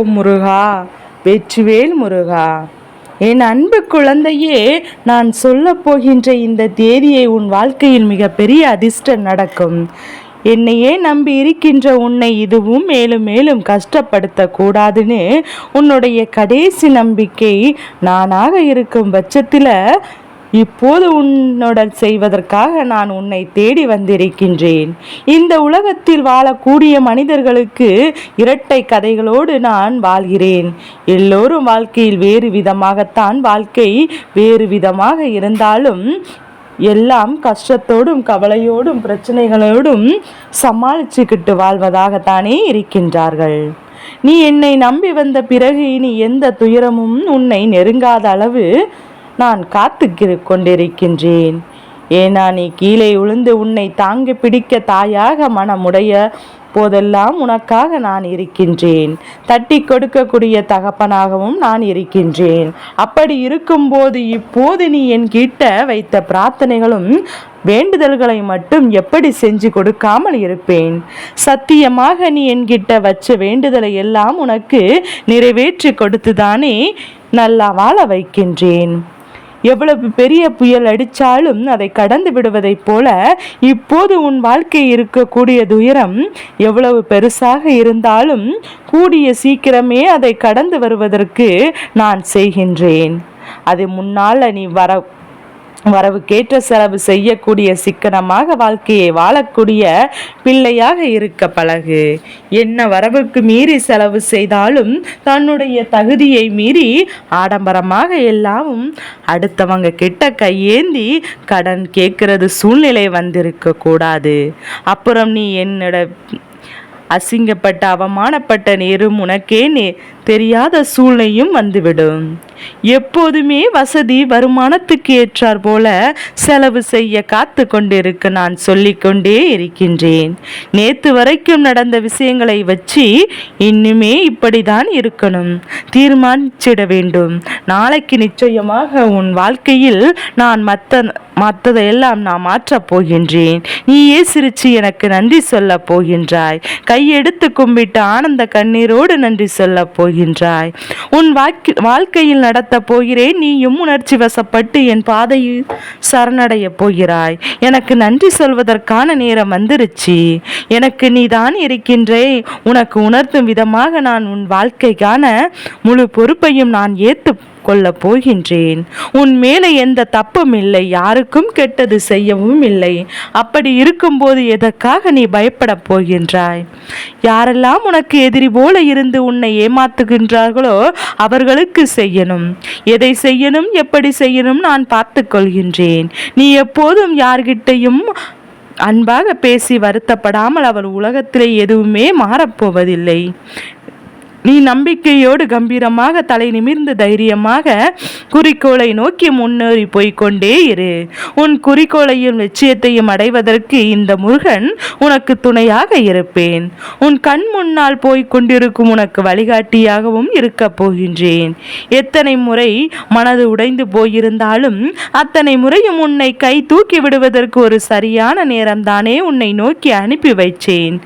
ஓ முருகா வெற்றிவேல் முருகா. என் அன்பு குழந்தையே நான் சொல்ல போகின்ற இந்த தேதியை உன் வாழ்க்கையில் மிகப்பெரிய அதிர்ஷ்டம் நடக்கும். என்னையே நம்பி இருக்கின்ற உன்னை இதுவும் மேலும் மேலும் கஷ்டப்படுத்த கூடாதுன்னு உன்னுடைய கடைசி நம்பிக்கை நானாக இருக்கும் பட்சத்தில் இப்போது உன்னுடன் செய்வதற்காக நான் உன்னை தேடி வந்திருக்கின்றேன். இந்த உலகத்தில் வாழக்கூடிய மனிதர்களுக்கு இரட்டை கதைகளோடு நான் வாழ்கிறேன். எல்லோரும் வாழ்க்கையில் வேறு விதமாகத்தான் வாழ்க்கை வேறு விதமாக இருந்தாலும் எல்லாம் கஷ்டத்தோடும் கவலையோடும் பிரச்சனைகளோடும் சமாளிச்சுக்கிட்டு வாழ்வதாகத்தானே இருக்கின்றார்கள். நீ என்னை நம்பி வந்த பிறகு இனி எந்த துயரமும் உன்னை நெருங்காத அளவு நான் காத்து கொண்டிருக்கின்றேன். ஏனா நீ கீழே விழுந்து உன்னை தாங்கி பிடிக்க தாயாக மனமுடைய போதெல்லாம் உனக்காக நான் இருக்கின்றேன். தட்டி கொடுக்கக்கூடிய தகப்பனாகவும் நான் இருக்கின்றேன். அப்படி இருக்கும்போது இப்போது நீ என் கிட்ட வைத்த பிரார்த்தனைகளும் வேண்டுதல்களை மட்டும் எப்படி செஞ்சு கொடுக்காமல் இருப்பேன்? சத்தியமாக நீ என்கிட்ட வச்ச வேண்டுதலை எல்லாம் உனக்கு நிறைவேற்றி கொடுத்துதானே? நல்லா வாழ வைக்கின்றேன். எவ்வளவு பெரிய புயல் அடித்தாலும் அதை கடந்து விடுவதைப் போல இப்போது உன் வாழ்க்கை இருக்கக்கூடிய துயரம் எவ்வளவு பெருசாக இருந்தாலும் கூடிய சீக்கிரமே அதை கடந்து வருவதற்கு நான் செய்கின்றேன். அது முன்னால் நீ வர வரவுக்கேற்ற செலவு செய்யக்கூடிய சிக்கனமாக வாழ்க்கையை வாழக்கூடிய பிள்ளையாக இருக்க பழகு. என்ன வரவுக்கு மீறி செலவு செய்தாலும் தன்னுடைய தகுதியை மீறி ஆடம்பரமாக எல்லாமும் அடுத்தவங்க கிட்ட கையேந்தி கடன் கேட்கறது சூழ்நிலை வந்திருக்க கூடாது. அப்புறம் நீ என்னோட அசிங்கப்பட்ட அவமானப்பட்ட நேரும் உனக்கே நே தெரியாத சூழ்நிலையும் வந்துவிடும். எப்போதுமே வசதி வருமானத்துக்கு ஏற்றார் போல செலவு செய்ய காத்து கொண்டிருக்க நான் சொல்லிக்கொண்டே இருக்கின்றேன். நேத்து வரைக்கும் நடந்த விஷயங்களை வச்சு இன்னுமே இப்படிதான் இருக்கணும். தீர்மானிச்சிட வேண்டும். நாளைக்கு நிச்சயமாக உன் வாழ்க்கையில் நான் மற்ற மற்றதையெல்லாம் நான் மாற்றப் போகின்றேன். நீயே சிரிச்சு எனக்கு நன்றி சொல்லப் போகின்றாய். கையெடுத்து கும்பிட்டு ஆனந்த கண்ணீரோடு நன்றி சொல்ல போகின்றாய். உன் வாழ்க்கையில் நடத்த போகிறேன். நீயும் உணர்ச்சி வசப்பட்டு என் பாதையில் சரணடைய போகிறாய். எனக்கு நன்றி சொல்வதற்கான நேரம் வந்துருச்சு. எனக்கு நீதான் இருக்கின்றே. உனக்கு உணர்த்தும் விதமாக நான் உன் வாழ்க்கைக்கான முழு பொறுப்பையும் நான் ஏற்று கொள்ளப் போகின்றேன் உன் மேலே எந்த தப்பும் இல்லை யாருக்கும் கெட்டது செய்யவும் இல்லை. அப்படி இருக்கும்போது எதற்காக நீ பயப்படப் போகின்றாய்? யாரெல்லாம் உனக்கு எதிரி போல இருந்து உன்னை ஏமாத்துகின்றார்களோ அவர்களுக்கு செய்யணும். எதை செய்யணும் எப்படி செய்யணும் நான் பார்த்து கொள்கின்றேன். நீ எப்போதும் யார்கிட்டையும் அன்பாக பேசி வருத்தப்படாமல் அவர் உலகத்திலே எதுவுமே மாறப்போவதில்லை நீ நம்பிக்கையோடு கம்பீரமாக தலை நிமிர்ந்து தைரியமாக குறிக்கோளை நோக்கி முன்னேறி போய்கொண்டே இரு. உன் குறிக்கோளையும் லட்சியத்தையும் அடைவதற்கு இந்த முருகன் உனக்கு துணையாக இருப்பேன். உன் கண் முன்னால் போய் கொண்டிருக்கும் உனக்கு வழிகாட்டியாகவும் இருக்கப் போகின்றேன். எத்தனை முறை மனது உடைந்து போயிருந்தாலும் அத்தனை முறையும் உன்னை கை தூக்கி விடுவதற்கு ஒரு சரியான நேரம்தானே உன்னை நோக்கி அனுப்பி வைச்சேன்.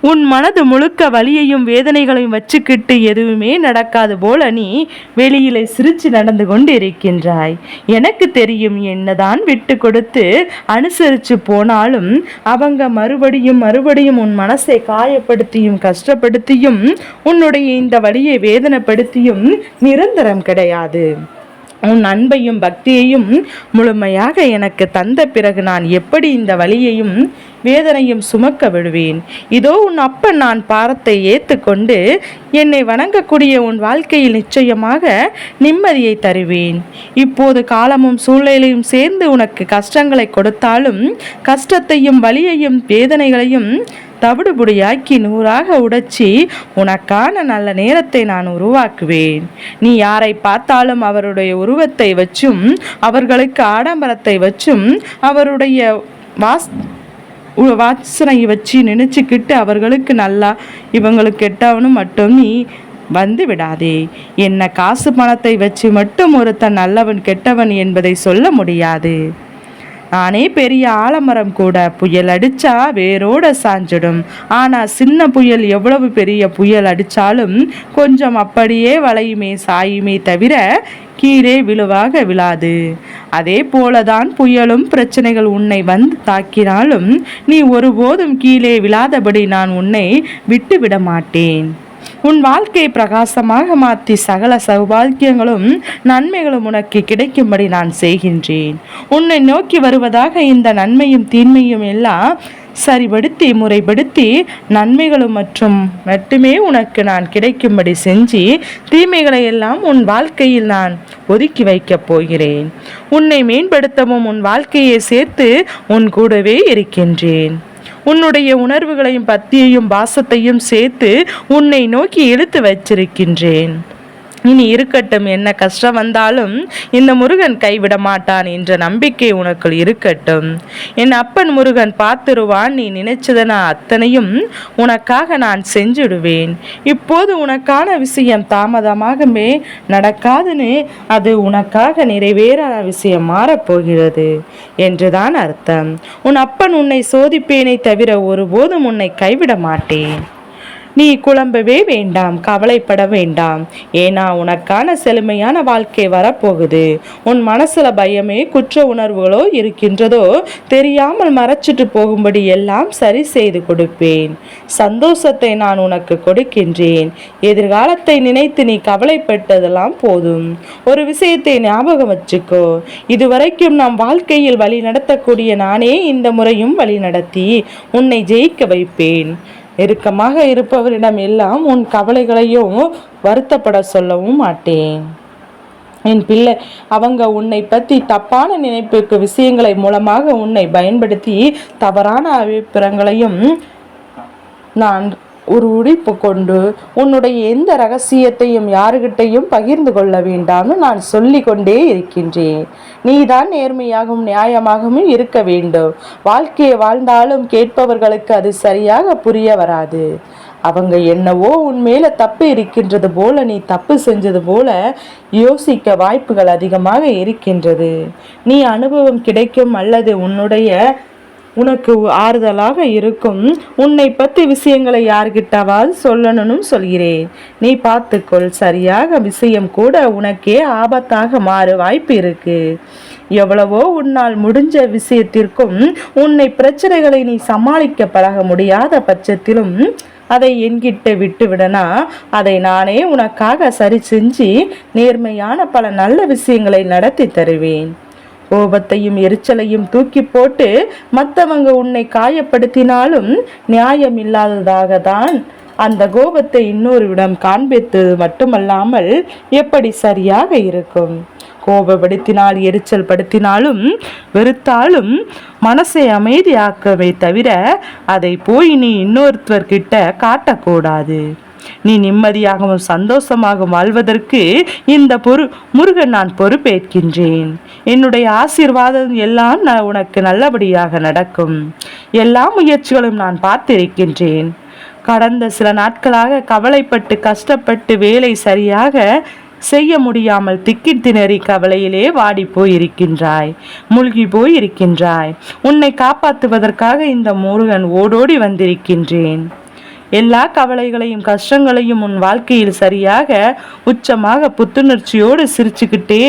உன் மனது முழுக்க வலியையும் வேதனைகளையும் வச்சுக்கு கிட்டு எதுவுமே நடக்காது போல நீ வெளியில சிரிச்சு நடந்து கொண்டு இருக்கின்றாய் எனக்கு தெரியும் என்னதான் விட்டு கொடுத்து அனுசரிச்சு போனாலும் அவங்க மறுபடியும் மறுபடியும் உன் மனசை காயப்படுத்தியும் கஷ்டப்படுத்தியும் உன்னுடைய இந்த வழியை வேதனைப்படுத்தியும் நிரந்தரம் கிடையாது. உன் அன்பையும் பக்தியையும் முழுமையாக எனக்கு தந்த பிறகு நான் எப்படி இந்த வழியையும் வேதனையும் சுமக்க விடுவேன். இதோ உன் அப்பன் நான் பாரத்தை ஏற்றுக்கொண்டு என்னை வணங்கக்கூடிய உன் வாழ்க்கையில் நிச்சயமாக நிம்மதியை தருவேன். இப்போது காலமும் சூழ்நிலையும் சேர்ந்து உனக்கு கஷ்டங்களை கொடுத்தாலும் கஷ்டத்தையும் வலியையும் வேதனைகளையும் தவிடுபுடியாக்கி நூறாக உடைச்சி உனக்கான நல்ல நேரத்தை நான் உருவாக்குவேன். நீ யாரை பார்த்தாலும் அவருடைய உருவத்தை வச்சும் அவர்களுக்கு ஆடம்பரத்தை வச்சும் அவருடைய வாஸ் வாசனை வச்சு நினச்சிக்கிட்டு அவர்களுக்கு நல்லா இவங்களுக்கு கெட்டவனு மட்டும் நீ வந்து விடாதே. என்ன காசு பணத்தை வச்சு மட்டும் ஒருத்தன் நல்லவன் கெட்டவன் என்பதை சொல்ல முடியாது. நானே பெரிய ஆலமரம் கூட புயல் அடிச்சா வேரோட சாஞ்சிடும். ஆனா சின்ன புயல் எவ்வளவு பெரிய புயல் அடிச்சாலும் கொஞ்சம் அப்படியே வளையுமே சாயுமே தவிர கீழே விழுவாக விழாது. அதே போலதான் புயலும் பிரச்சனைகள் உன்னை வந்து தாக்கினாலும் நீ ஒருபோதும் கீழே விழாதபடி நான் உன்னை விட்டு விட மாட்டேன். உன் வாழ்க்கையை பிரகாசமாக மாற்றி சகல சௌபாகியங்களும் நன்மைகளும் உனக்கு கிடைக்கும்படி நான் செய்கின்றேன். உன்னை நோக்கி வருவதாக இந்த நன்மையும் தீன்மையும் எல்லாம் சரிபடுத்தி முறைப்படுத்தி நன்மைகளும் மற்றும் மட்டுமே உனக்கு நான் கிடைக்கும்படி செஞ்சு தீமைகளை எல்லாம் உன் வாழ்க்கையில் நான் ஒதுக்கி வைக்கப் போகிறேன். உன்னை மேம்படுத்தவும் உன் வாழ்க்கையை சேர்த்து உன் கூடவே இருக்கின்றேன். உன்னுடைய உணர்வுகளையும் பத்தியையும் பாசத்தையும் சேர்த்து உன்னை நோக்கி இழுத்து வச்சிருக்கின்றேன். இனி இருக்கட்டும் என்ன கஷ்டம் வந்தாலும் இந்த முருகன் கைவிட மாட்டான் என்ற நம்பிக்கை உனக்குள் இருக்கட்டும். என் அப்பன் முருகன் பார்த்துருவான் நீ நினைச்சதனா அத்தனையும் உனக்காக நான் செஞ்சுடுவேன். இப்போது உனக்கான விஷயம் தாமதமாகவே நடக்காதுன்னு அது உனக்காக நிறைவேறாத விஷயம் மாறப்போகிறது என்றுதான் அர்த்தம். உன் அப்பன் உன்னை சோதிப்பேனை தவிர ஒருபோதும் உன்னை கைவிட மாட்டேன். நீ குழம்பவே வேண்டாம் கவலைப்பட வேண்டாம். ஏன்னா உனக்கான செழுமையான வாழ்க்கை வரப்போகுது. உன் மனசுல பயமே குற்ற உணர்வுகளோ இருக்கின்றதோ தெரியாமல் மறைச்சிட்டு போகும்படி எல்லாம் சரி செய்து கொடுப்பேன். சந்தோஷத்தை நான் உனக்கு கொடுக்கின்றேன். எதிர்காலத்தை நினைத்து நீ கவலைப்பட்டதெல்லாம் போதும். ஒரு விஷயத்தை ஞாபகம் வச்சுக்கோ. இதுவரைக்கும் நம் வாழ்க்கையில் வழி நடத்தக்கூடிய நானே இந்த முறையும் வழி நடத்தி உன்னை ஜெயிக்க வைப்பேன். நெருக்கமாக இருப்பவரிடம் எல்லாம் உன் கவலைகளையும் வருத்தப்பட சொல்லவும் மாட்டேன். என் பிள்ளை அவங்க உன்னை பற்றி தப்பான நினைப்புக்கு விஷயங்களை மூலமாக உன்னை பயன்படுத்தி தவறான அபிப்பிரங்களையும் நான் ஒரு உடிப்பு கொண்டு உன்னுடைய எந்த ரகசியத்தையும் யாருகிட்டையும் பகிர்ந்து கொள்ள வேண்டாம்னு நான் சொல்லி கொண்டே இருக்கின்றேன். நீதான் நேர்மையாகவும் நியாயமாகவும் இருக்க வேண்டும். வாழ்க்கையை வாழ்ந்தாலும் கேட்பவர்களுக்கு அது சரியாக புரிய வராது. அவங்க என்னவோ உன் மேல தப்பு இருக்கின்றது போல நீ தப்பு செஞ்சது போல யோசிக்க வாய்ப்புகள் அதிகமாக இருக்கின்றது. நீ அனுபவம் கிடைக்கும் அல்லது உன்னுடைய உனக்கு ஆறுதலாக இருக்கும். உன்னை பற்றி விஷயங்களை யார்கிட்டவாது சொல்லணும்னு சொல்கிறேன். நீ பார்த்துக்கொள் சரியாக விஷயம் கூட உனக்கே ஆபத்தாக மாற வாய்ப்பு இருக்கு. எவ்வளவோ உன்னால் முடிஞ்ச விஷயத்திற்கும் உன்னை பிரச்சனைகளை நீ சமாளிக்க பழக முடியாத பட்சத்திலும் அதை என்கிட்ட விட்டு விடனா அதை நானே உனக்காக சரி செஞ்சு நேர்மையான பல நல்ல விஷயங்களை நடத்தி தருவேன். கோபத்தையும் எரிச்சலையும் தூக்கி போட்டு மற்றவங்க உன்னை காயப்படுத்தினாலும் நியாயம் இல்லாததாக தான் அந்த கோபத்தை இன்னொருவிடம் காண்பித்தது மட்டுமல்லாமல் எப்படி சரியாக இருக்கும்? கோபப்படுத்தினால் எரிச்சல் படுத்தினாலும் வெறுத்தாலும் மனசை அமைதியாக்கவே தவிர அதை போய் நீ இன்னொருத்தர்கிட்ட காட்டக்கூடாது. நீ நிம்மதியாகவும் சந்தோஷமாகவும் வாழ்வதற்கு இந்த பொறு முருகன் நான் பொறுப்பேற்கின்றேன். என்னுடைய ஆசீர்வாதம் எல்லாம் நான் உனக்கு நல்லபடியாக நடக்கும். எல்லா முயற்சிகளும் நான் பார்த்திருக்கின்றேன். கடந்த சில நாட்களாக கவலைப்பட்டு கஷ்டப்பட்டு வேலை சரியாக செய்ய முடியாமல் திக்கின் திணறி கவலையிலே வாடி போயிருக்கின்றாய் மூழ்கி போயிருக்கின்றாய். உன்னை காப்பாற்றுவதற்காக இந்த முருகன் ஓடோடி வந்திருக்கின்றேன். எல்லா கவலைகளையும் கஷ்டங்களையும் உன் வாழ்க்கையில் சரியாக உச்சமாக புத்துணர்ச்சியோடு சிரிச்சுக்கிட்டே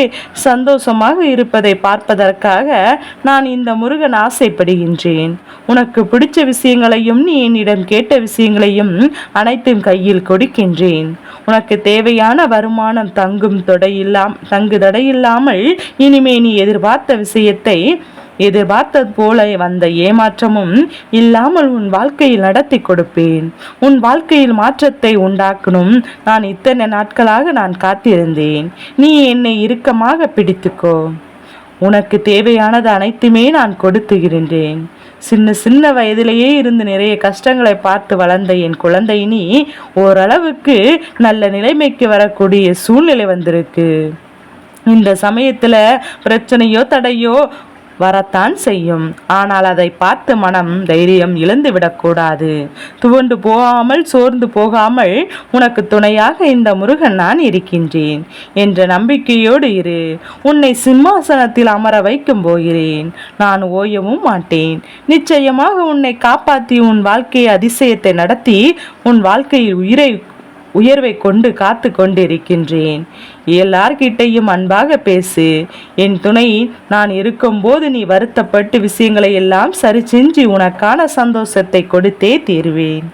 சந்தோஷமாக இருப்பதை பார்ப்பதற்காக நான் இந்த முருகன் ஆசைப்படுகின்றேன். உனக்கு பிடிச்ச விஷயங்களையும் நீ என்னிடம் கேட்ட விஷயங்களையும் அனைத்தும் கையில் கொடுக்கின்றேன். உனக்கு தேவையான வருமானம் தங்கும் தொடையில்லாம் தங்கு தடையில்லாமல் இனிமே நீ எதிர்பார்த்த விஷயத்தை எதிர்பார்த்தது போல வந்த ஏமாற்றமும் இல்லாமல் உன் வாழ்க்கையில் நடத்தி கொடுப்பேன். உன் வாழ்க்கையில் மாற்றத்தை உண்டாக்கணும். நான் இத்தனை நாட்களாக நான் காத்திருந்தேன். நீ என்னை இறுக்கமாக பிடித்துக்கோ. உனக்கு தேவையானது அனைத்துமே நான் கொடுத்துகின்றேன் சின்ன சின்ன வயதிலேயே இருந்து நிறைய கஷ்டங்களை பார்த்து வளர்ந்த என் குழந்தை நீ ஓரளவுக்கு நல்ல நிலைமைக்கு வரக்கூடிய சூழ்நிலை வந்திருக்கு. இந்த சமயத்தில் பிரச்சனையோ தடையோ வரத்தான் செய்யும். ஆனால் அதை பார்த்து மனம் தைரியம் இழந்து விடக்கூடாது. துவண்டு போகாமல் சோர்ந்து போகாமல் உனக்கு துணையாக இந்த முருகன் நான் இருக்கின்றேன். என்ற நம்பிக்கையோடு இரு. உன்னை சிம்மாசனத்தில் அமர வைக்கும் போகிறேன். நான் ஓயவும் மாட்டேன். நிச்சயமாக உன்னை காப்பாற்றி உன் வாழ்க்கை அதிசயத்தை நடத்தி உன் வாழ்க்கையில் உயிரை உயர்வை கொண்டு காத்து கொண்டிருக்கின்றேன். எல்லார்கிட்டையும் அன்பாக பேசு. என் துணை நான் இருக்கும்போது நீ வருத்தப்பட்டு விஷயங்களை எல்லாம் சரி செஞ்சு உனக்கான சந்தோஷத்தை கொடுத்தே தீருவேன்.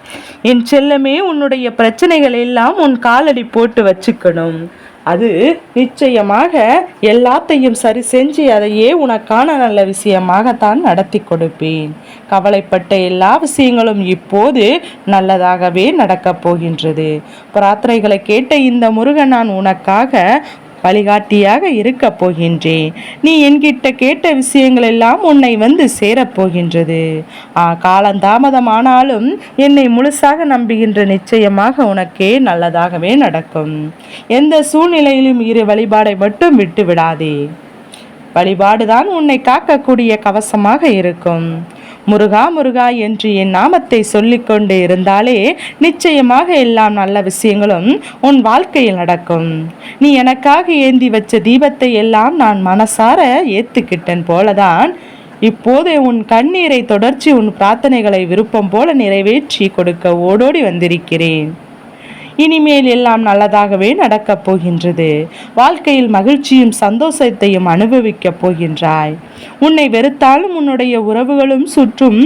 என் செல்லமே உன்னுடைய பிரச்சனைகள் எல்லாம் உன் காலடி போட்டு வச்சுக்கணும். அது நிச்சயமாக எல்லாத்தையும் சரி செஞ்சு அதையே உனக்கான நல்ல விஷயமாகத்தான் நடத்தி கொடுப்பேன். கவலைப்பட்ட எல்லா விஷயங்களும் இப்போது நல்லதாகவே நடக்கப் போகின்றது. பிரார்த்தனைகளை கேட்ட இந்த முருகன் நான் உனக்காக வழிகாட்டியாக இருக்கப் போகின்றேன் நீ என்கிட்ட கேட்ட விஷயங்கள் எல்லாம் உன்னை வந்து சேரப்போகின்றது ஆ காலந்தாமதமானாலும் என்னை முழுசாக நம்புகின்ற நிச்சயமாக உனக்கே நல்லதாகவே நடக்கும். எந்த சூழ்நிலையிலும் இரு வழிபாடை மட்டும் விட்டு விடாதே வழிபாடுதான் உன்னை காக்கக்கூடிய கவசமாக இருக்கும். முருகா முருகா என்று என் நாமத்தை சொல்லிக்கொண்டு இருந்தாலே நிச்சயமாக எல்லாம் நல்ல விஷயங்களும் உன் வாழ்க்கையில் நடக்கும். நீ எனக்காக ஏந்தி வச்ச தீபத்தை எல்லாம் நான் மனசார ஏத்துக்கிட்டேன் போலதான். இப்போது உன் கண்ணீரை தொடர்ச்சி உன் பிரார்த்தனைகளை விருப்பம் போல நிறைவேற்றி கொடுக்க ஓடோடி வந்திருக்கிறேன். இனிமேல் எல்லாம் நல்லதாகவே நடக்கப் போகின்றது. வாழ்க்கையில் மகிழ்ச்சியும் சந்தோஷத்தையும் அனுபவிக்கப் போகின்றாய். உன்னை வெறுத்தாலும் உன்னுடைய உறவுகளும் சுற்றும்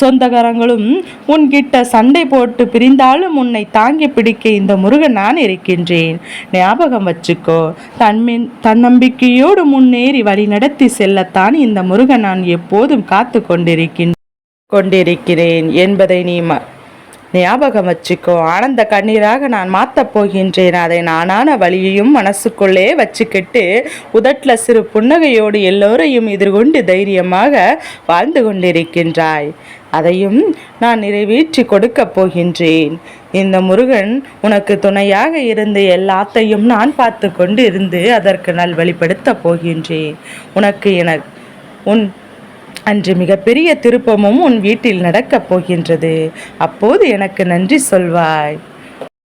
சொந்தகரங்களும் உன்கிட்ட சண்டை போட்டு பிரிந்தாலும் உன்னை தாங்கி பிடிக்க இந்த முருகன் நான் இருக்கின்றேன். ஞாபகம் வச்சுக்கோ தன்மின் தன்னம்பிக்கையோடு முன்னேறி வழி நடத்தி செல்லத்தான் இந்த முருகன் நான் எப்போதும் காத்து கொண்டிருக்கின்ற கொண்டிருக்கிறேன் என்பதை நீ ம ஞாபகம் வச்சுக்கோ. ஆனந்த கண்ணீராக நான் மாற்றப் போகின்றேன். அதை நானான வழியையும் மனசுக்குள்ளே வச்சுக்கிட்டு உதட்டில் சிறு புன்னகையோடு எல்லோரையும் எதிர்கொண்டு தைரியமாக வாழ்ந்து கொண்டிருக்கின்றாய். அதையும் நான் நிறைவேற்றி கொடுக்கப் போகின்றேன். இந்த முருகன் உனக்கு துணையாக இருந்து எல்லாத்தையும் நான் பார்த்து கொண்டு இருந்து அதற்கு நல்வழிப்படுத்தப் போகின்றேன். உனக்கு என உன் அன்று மிகப்பெரிய திருப்பமும் உன் வீட்டில் நடக்கப் போகின்றது. அப்போது எனக்கு நன்றி சொல்வாய்.